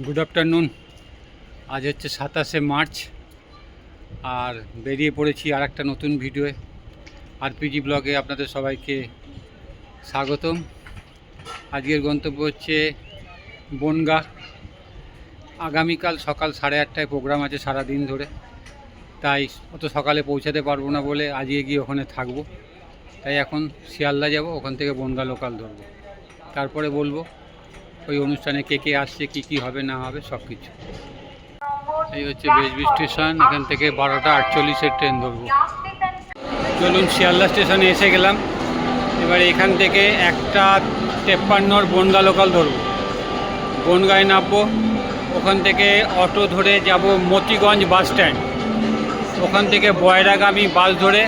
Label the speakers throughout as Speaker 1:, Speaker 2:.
Speaker 1: Good afternoon আজ হচ্ছে সাতাশে মার্চ আর বেরিয়ে পড়েছি আর একটা নতুন ভিডিওয়ে। আরপিজি ব্লগে আপনাদের সবাইকে স্বাগতম। আজকের গন্তব্য হচ্ছে বনগা। আগামীকাল সকাল সাড়ে আটটায় প্রোগ্রাম আছে সারা দিন ধরে। তাই অত সকালে পৌঁছাতে পারব না বলে আজকে গিয়ে ওখানে থাকব। তাই এখন শিয়ালদা যাব, ওখান থেকে বনগা লোকাল ধরবো। তারপরে বলব ওই অনুষ্ঠানে কে কে আসছে, কি কি হবে, না হবে, সব কিছু। এই হচ্ছে বেজবি স্টেশন, এখান থেকে বারোটা আটচল্লিশের ট্রেন ধরবো। চলুন শিয়ালদা স্টেশনে এসে গেলাম। এবার এখান থেকে একটা তেপ্পান্নর বনগা লোকাল ধরবো। বনগায় নামবো। ওখান থেকে অটো ধরে যাব মতিগঞ্জ বাস স্ট্যান্ড ওখান থেকে বয়রাগামী বাস ধরে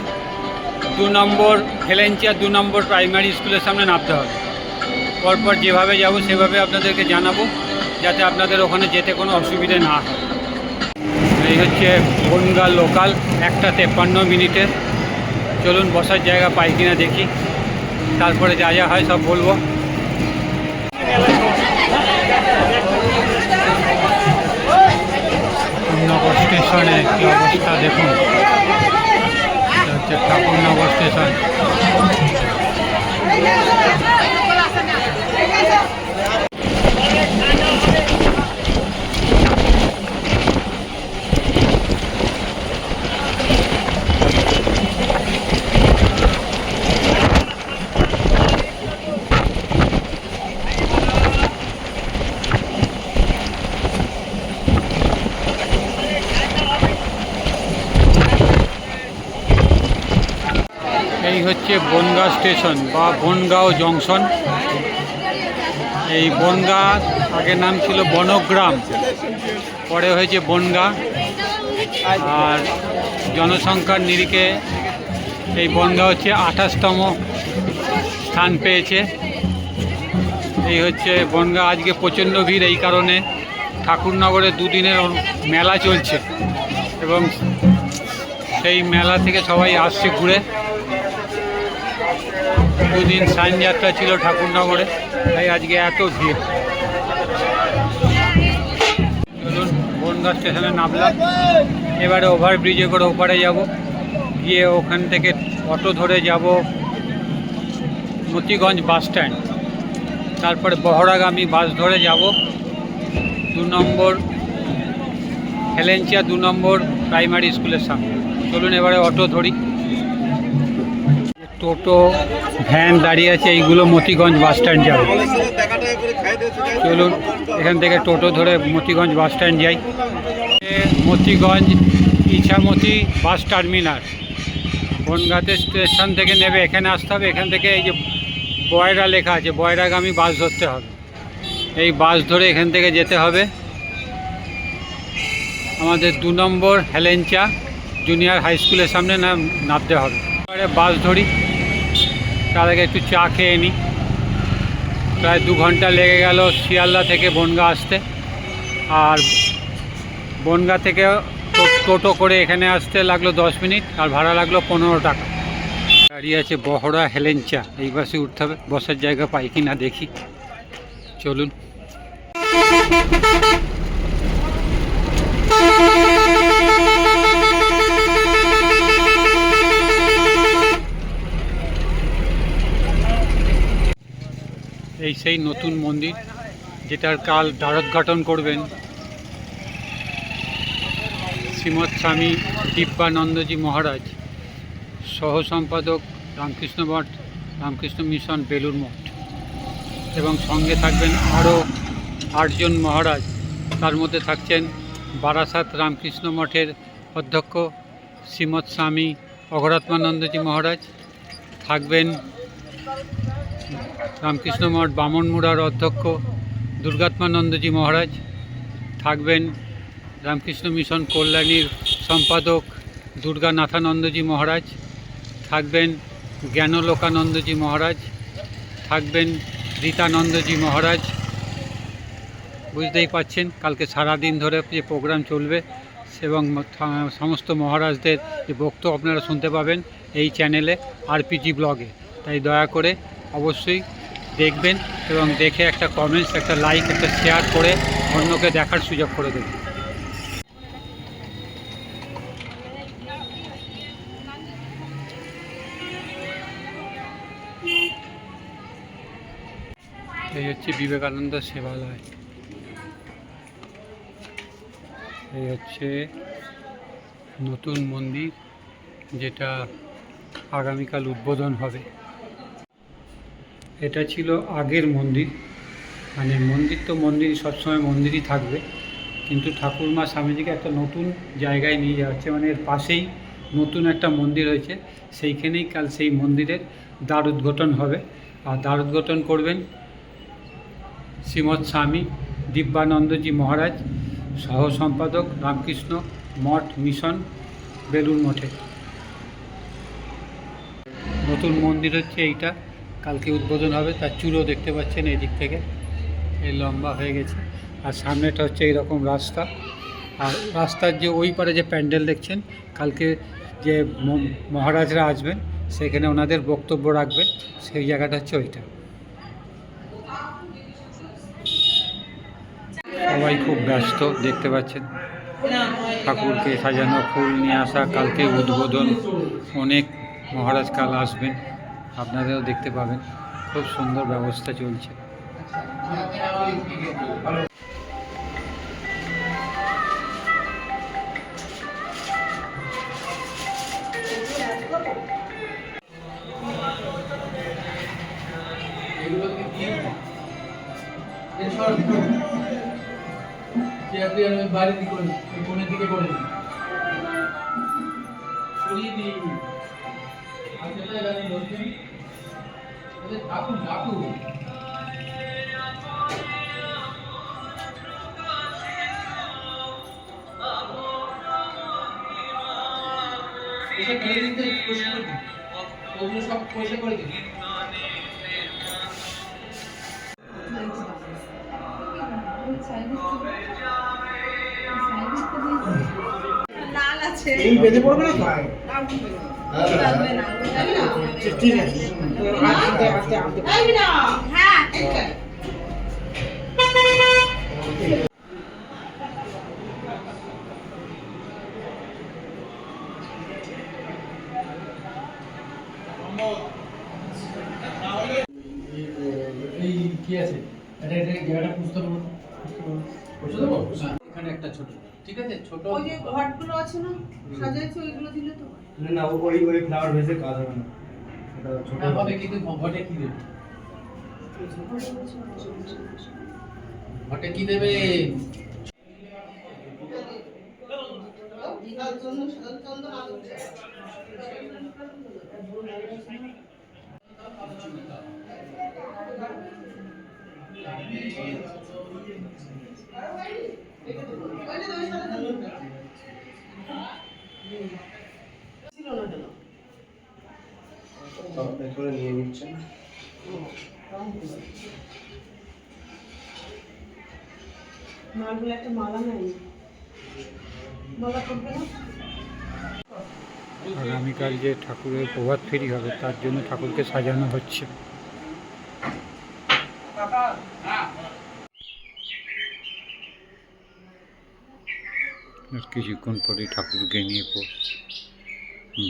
Speaker 1: দু নম্বর হেলেঞ্চিয়া দু নম্বর প্রাইমারি স্কুলের সামনে নামতে হবে। পরপর যেভাবে যাব, সেভাবে আপনাদেরকে জানাব, যাতে আপনাদের ওখানে যেতে কোনো অসুবিধে না হয়। এই হচ্ছে বনগা লোকাল একটা তেপ্পান্ন মিনিটের চলুন, বসার জায়গা পাই কিনা দেখি। তারপরে যা যা হয় সব বলব। ঠাকুরনগর স্টেশনে কি অবস্থা দেখুন। এটা হচ্ছে ঠাকুরনগর স্টেশন। এই হচ্ছে বনগাঁ স্টেশন বা বনগাঁও জংশন। এই বনগাঁ আগের নাম ছিল বনগ্রাম, পরে হয়েছে বনগাঁ। আর জনসংখ্যার নিরিখে এই বনগাঁ হচ্ছে আঠাশতম স্থান পেয়েছে। এই হচ্ছে বনগাঁ, আজকে প্রচণ্ড ভিড় এই কারণে। ঠাকুরনগরে দুদিনের মেলা চলছে এবং সেই মেলা থেকে সবাই আসছে ঘুরে। দুদিন সাইন যাত্রা ছিল ঠাকুরনগরে, তাই আজকে এত ভিড়। চলুন, বনগা স্টেশনে নামলাম। এবারে ওভারব্রিজে করে ওপারে যাব। গিয়ে ওখান থেকে অটো ধরে যাব মতিগঞ্জ বাস স্ট্যান্ড। তারপরে বহরাগামী বাস ধরে যাব। দু নম্বর, হেলেঞ্চিয়া দু নম্বর প্রাইমারি স্কুলের সামনে। চলুন, এবারে অটো ধরি। টোটো, ভ্যান দাঁড়িয়ে আছে, এইগুলো মতিগঞ্জ বাস স্ট্যান্ড যাবে। চলুন, এখান থেকে টোটো ধরে মতিগঞ্জ বাস স্ট্যান্ড যাই। Motiganj Ichamati bus terminal. বনগাতে station থেকে নেবে, এখানে আসতে হবে, এখান থেকে এই যে বয়রা লেখা আছে, বয়রাগামী বাস ধরতে হবে। এই বাস ধরে এখান থেকে যেতে হবে। আমাদের দু নম্বর হেলেঞ্চা, জুনিয়র হাই স্কুলের সামনে নাম নামতে হবে। বাস ধরি। তার আগে একটু চা খেয়ে নিই প্রায় দু ঘণ্টা লেগে গেল শিয়ালদা থেকে বনগা আসতে। আর বনগা থেকে টোটো করে এখানে আসতে লাগল দশ মিনিট, আর ভাড়া লাগল পনেরো টাকা। দাঁড়িয়ে আছে বহরা হেলেঞ্চা, এই বাসে উঠতে হবে। বসার জায়গা পাই কি না দেখি। চলুন। এই সেই নতুন মন্দির, যেটার কাল দ্বারোদ্ঘাটন করবেন। শ্রীমৎ স্বামী দিব্যানন্দজি মহারাজ সহ সম্পাদক রামকৃষ্ণ মঠ রামকৃষ্ণ মিশন বেলুর মঠ। এবং সঙ্গে থাকবেন আরও আটজন মহারাজ। তার মধ্যে থাকছেন বারাসাত রামকৃষ্ণ মঠের অধ্যক্ষ শ্রীমৎ স্বামী অঘরাত্মানন্দজি মহারাজ। থাকবেন রামকৃষ্ণ মঠ বামনমুড়ার অধ্যক্ষ দুর্গাত্মানন্দজি মহারাজ। থাকবেন রামকৃষ্ণ মিশন কল্যাণীর সম্পাদক দুর্গানাথানন্দজি মহারাজ। থাকবেন জ্ঞানলোকানন্দজি মহারাজ। থাকবেন রীতানন্দজি মহারাজ। বুঝতেই পাচ্ছেন, কালকে সারা দিন ধরে যে প্রোগ্রাম চলবে এবং সমস্ত মহারাজদের যে বক্তব্য আপনারা শুনতে পাবেন এই চ্যানেলে আরপিজি ব্লগে। তাই দয়া করে অবশ্যই দেখবেন এবং দেখে একটা কমেন্টস একটা লাইক একটা শেয়ার করে অন্যকে দেখার সুযোগ করে দেবেন। এই হচ্ছে বিবেকানন্দ সেবালয়। এই হচ্ছে নতুন মন্দির যেটা আগামীকাল উদ্বোধন হবে। এটা ছিল আগের মন্দির। মানে মন্দির তো মন্দির, সবসময় মন্দিরই থাকবে। কিন্তু ঠাকুরমা স্বামীজিকে একটা নতুন জায়গায় নিয়ে যাচ্ছে। মানে এর পাশেই নতুন একটা মন্দির হয়েছে। সেইখানেই কাল সেই মন্দিরের দ্বার উদ্ঘাটন হবে। আর দ্বার উদ্ঘাটন করবেন শ্রীমৎ স্বামী দিব্যানন্দজি মহারাজ সহ সম্পাদক রামকৃষ্ণ মঠ মিশন বেলুর মঠে। নতুন মন্দির হচ্ছে এইটা। কালকে উদ্বোধন হবে, তার চূড়ো দেখতে পাচ্ছেন এই দিক থেকে। এই লম্বা হয়ে গেছে। আর সামনেটা হচ্ছে এইরকম রাস্তা। আর রাস্তার যে ওই পারে যে প্যান্ডেল দেখছেন, কালকে যে মহারাজরা আসবেন, সেখানে ওনাদের বক্তব্য রাখবেন। সেই জায়গাটা হচ্ছে ওইটা। সবাই খুব ব্যস্ত, দেখতে পাচ্ছেন। ঠাকুরকে সাজানো ফুল নিয়ে আসা, কালকে উদ্বোধন। অনেক মহারাজ কাল আসবেন। আপনাদেরও দেখতে পাবেন। খুব সুন্দর ব্যবস্থা চলছে।
Speaker 2: বাইরের দিকে করে দিকে করে দিই এসে ফেলে দিতে পরিষ্কার করে ওগুলো সব করে
Speaker 3: আছে
Speaker 4: এই বেঁধে পড়বে না ঠিক
Speaker 3: হ্যাঁ
Speaker 2: কি আছে? এটা এটা জায়গাটা বুঝতে পারব? বুঝতে দেবো এখানে একটা ছোট ঠিক আছে? ছোট
Speaker 3: ওই যে ঘটগুলো আছে না সাজাইছে ওইগুলো দিলে তো।
Speaker 4: না না ওই ওই ফ্লাওয়ার ভেসে কাজ হবে না। এটা ছোট।
Speaker 2: হবে কিন্তু ঘটে কি দেবে? ঘটে কি দেবে?
Speaker 3: দীঘার জন্য শরৎচন্দ্র আলো ওইটা তো ওই শরৎচন্দ্রটা। ছিল না কেন?
Speaker 4: করে নিয়ে নিচ্ছেন
Speaker 3: মালগুলো একটা মালা নেই মালা করবে না
Speaker 1: আগামীকাল যে ঠাকুরের প্রভাত ফেরি হবে তার জন্য ঠাকুরকে সাজানো হচ্ছে কিছুক্ষণ পরেই ঠাকুরকে নিয়ে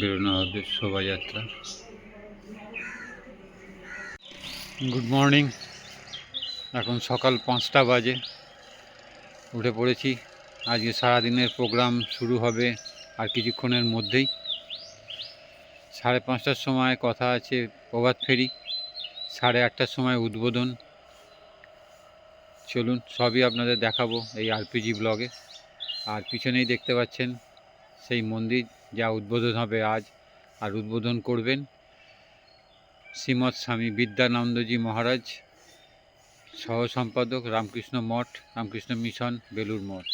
Speaker 1: বেরোনো হবে শোভাযাত্রা। গুড মর্নিং এখন সকাল পাঁচটা বাজে। উঠে পড়েছি। আজকে সারাদিনের প্রোগ্রাম শুরু হবে আর কিছুক্ষণের মধ্যেই। সাড়ে পাঁচটার সময় কথা আছে প্রভাত ফেরি। সাড়ে আটটার সময় উদ্বোধন। চলুন সবই আপনাদের দেখাবো এই আরপিজি ব্লগে। আর পিছনেই দেখতে পাচ্ছেন সেই মন্দির যা উদ্বোধন হবে আজ আর উদ্বোধন করবেন শ্রীমৎ স্বামী বিদ্যানন্দজি মহারাজ সহ সম্পাদক রামকৃষ্ণ মঠ, রামকৃষ্ণ মিশন বেলুর মঠ।